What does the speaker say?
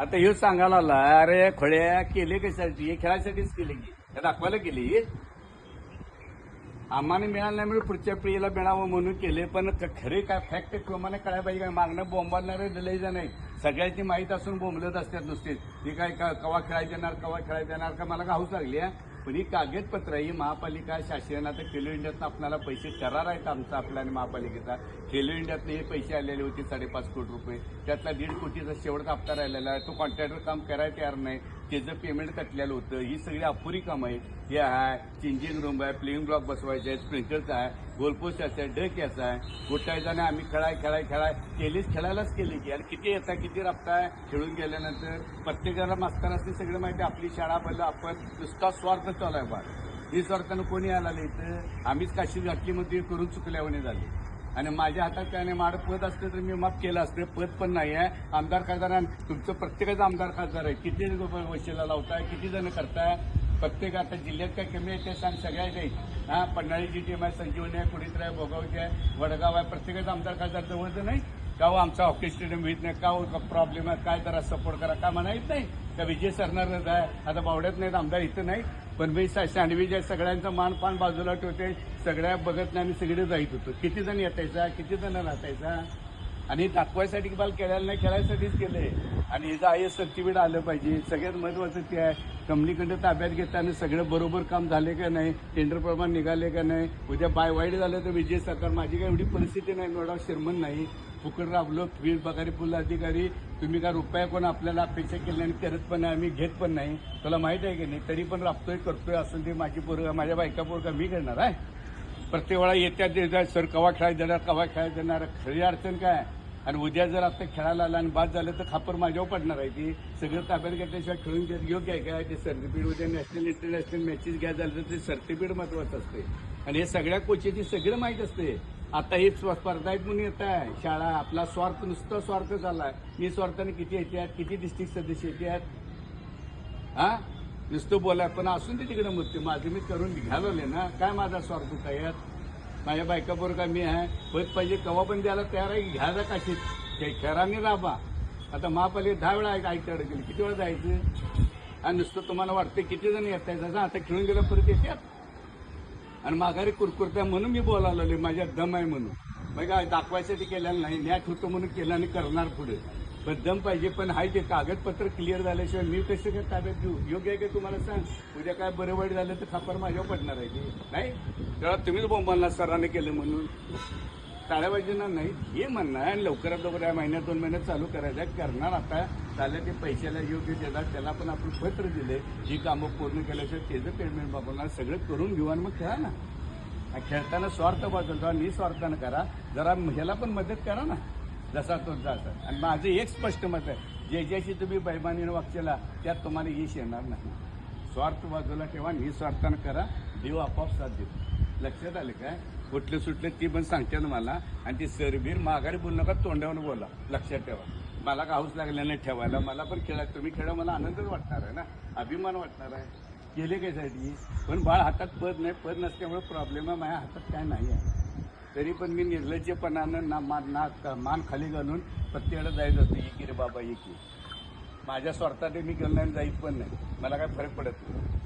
आता हे सांगायला आला अरे खोळ्या केले कशासाठी? हे खेळासाठीच केले की. हे दाखवायला केली आम्हाला मिळालं नाही म्हणून पुढच्या पिढीला मिळावं म्हणून केले पण खरे काय फॅक्ट प्रमाणे कळायला पाहिजे काय मागणं बोंबाडणारे दिले जा नाही सगळ्याची माहीत असून बोंबलत असतात नुसतेच ती काय कवा खेळायला देणार कवा खेळायला देणार का मला घाऊच लागली आहे पण ही कागदपत्र ही महापालिका शासन आता खेलो इंडियातनं आपल्याला पैसे करार आहेत आमचा आपल्या आणि महापालिकेचा. खेलो इंडियातनं हे पैसे आलेले होते साडेपाच कोटी रुपये. त्यातला दीड कोटीचा शेवटचा हप्ता राहिलेला आहे. तो कॉन्ट्रॅक्टर काम करायला तयार नाही. त्याचं पेमेंट कटलेलं होतं. ही सगळी अपुरी कामं आहेत. हे आहे चेंजिंग रूम आहे प्लेइंग ब्लॉक बसवायचे आहे स्प्रिंकलचा आहे गोलपोस्ट आहे डक याचा आहे. गोटायचा आम्ही खेळाय खेळाय खेळाय केलीच खेळायलाच केली की. आणि किती येता किती राबताय खेळून गेल्यानंतर प्रत्येकाला मास्तर असते सगळं माहिती आपली शाळा पहिलं आपण नुसता स्वार्थ चालू आहे बा ही कोणी आला इथं? आम्हीच काशी घातलीमध्ये करून चुकल्यावाने झाले. आणि माझ्या हातात त्याने माड पद असते तर मी माफ केलं असतं पद पण नाही आहे. आमदार खासदार तुमचं प्रत्येकाचं आमदार खासदार आहे. किती वशिला लावताय किती जण करताय? प्रत्येक आता जिल्ह्यात काय कमी आहे ते सांग सगळ्या काही हा पन्हाळीची टीम आहे संजीवनी आहे कुडीत्र आहे भोगावची आहे वडगाव आहे. प्रत्येकाचं आमदार खासदार जवळचं नाही. का हो आमचा हॉकी स्टेडियम येत नाही. का हो प्रॉब्लेम आहे काय जरा सपोर्ट करा. का म्हणा येत नाही. का विजय सरणारच आहे. आता बावड्यात नाहीत आमदार इथं नाही पण मी सँडविच आहे सगळ्यांचं मान पान बाजूला ठेवते. सगळ्या बघत नाही आणि सगळे जाईत होतो. किती जण येतायचा किती जण राहतायचा आणि दाखवायसाठी मला खेळायला नाही खेळायसाठीच केले आणि हिचं आय एस सर्टिफिकेट आलं पाहिजे. सगळ्यात महत्वाचं ते आहे कंपनीकडे ताब्यात घेताना सगळं बरोबर काम झाले का नाही टेंडर प्रमाण निघाले का नाही? उद्या बाय वाईट झालं तर विजय सरकार माझी काही एवढी परिस्थिती नाही नोडा शर्मन नाही. फुकट राबलो वीर बघारी पुल अधिकारी. तुम्ही काय रुपया कोण आपल्याला अपेक्षा केली आणि करत पण नाही आम्ही घेत पण नाही. तुला माहीत आहे की नाही? तरी पण राबतोय करतोय असं ते माझी पोरं माझ्या बायका पोरगा मी करणार आहे? प्रत्येक वेळा येत्या देतात सर कवा खेळायला देणार कवा खेळायला देणार खरी अडचण काय? आणि उद्या जर आता खेळायला आला आणि बाद झालं तर खापर माझ्यावर पडणार आहे ती. सगळं ताब्यात घेतल्याशिवाय खेळून घेत योग्य आहे काय? ते सर्टिफिकेट उद्या नॅशनल इंटरनॅशनल मॅचेस घ्या झालं तर ते सर्टिफिकेट महत्वाचं असते. आणि हे सगळ्या कोचेची सगळं माहीत असते. आता ही स्पर्धा आहेत म्हणून येत आहे. शाळा आपला स्वार्थ नुसतं स्वार्थ झाला मी स्वार्थाने किती येतात किती डिस्ट्रिक्ट सदस्य येतात हा? नुसतं बोलाय पण असून ते तिकडे मृत्यू. माझं मी करून घालवले ना. काय माझा स्वार्थ होता यात माझ्या बायकाबरोबर का मी आहे. होत पाहिजे कवा पण द्यायला तयार आहे घ्या जा काशीत. काही खराने राबा. आता महापालिका दहा वेळा ऐक ऐकत गेली किती वेळा जायचं? आणि नुसतं तुम्हाला वाटतं किती जण येत आहेत. आता खेळून गेलं परत येतात आणि माघारी कुरकुरत्या म्हणून मी बोलावलेले माझ्या दम आहे म्हणून. मग काय दाखवायसाठी केलेलं नाही. न्याट होतो म्हणून केलं आणि करणार पुढे. पण दम पाहिजे. पण हाय ते कागदपत्र क्लिअर झाल्याशिवाय मी कसं काय ताब्यात घेऊ? योग्य आहे का तुम्हाला सांग? उद्या काय बरं वाईट झालं तर खापर माझ्यावर पडणार आहे की? नाही? तेव्हा तुम्हीच बोंबालला सरांनी केलं म्हणून. टाळ्या नाही हे म्हणणं आहे. आणि लवकरात लवकर या महिन्यात दोन महिन्यात चालू करायचं आहे. करणार आता. चालेल ते पैशाला योग्य देतात. त्याला पण आपण पत्र दिले जी कामं पूर्ण केल्याशिवाय त्याचं पेमेंट बाबांना सगळं करून घेऊ आणि मग खेळा ना. खेळताना स्वार्थ बदलतो निस्वार्थानं करा. जरा ह्याला पण मदत करा ना. जसा तो जसा आणि माझं एक स्पष्ट मत आहे. जे ज्याशी तुम्ही बैमानीनं वागचेला त्यात तुम्हाला यश येणार नाही. स्वार्थ बाजूला ठेवा निस्वार्थानं करा. देव आपोआप साथ देतो. लक्षात आलं काय? कुठले सुटले ती पण सांगते ना मला. आणि ती सरबीर माघारी बोलू नका तोंडावर बोला. लक्षात ठेवा. मला का हाऊस लागल्याने नाही ठेवायला? मला पण खेळा तुम्ही खेळा मला आनंदच वाटणार आहे ना? अभिमान वाटणार आहे. केले कायसाठी पण बाळ हातात पद नाही पद नसल्यामुळे प्रॉब्लेम आहे माझ्या हातात काय नाही आहे. तरी पण मी निर्लज्जपणानं ना मान ना मान खाली घालून प्रत्येकाला जायचं असतं ये की रे बाबा ये की. माझ्या स्वार्थाने मी गेलो नाही जाईत पण नाही. मला काय फरक पडत नाही.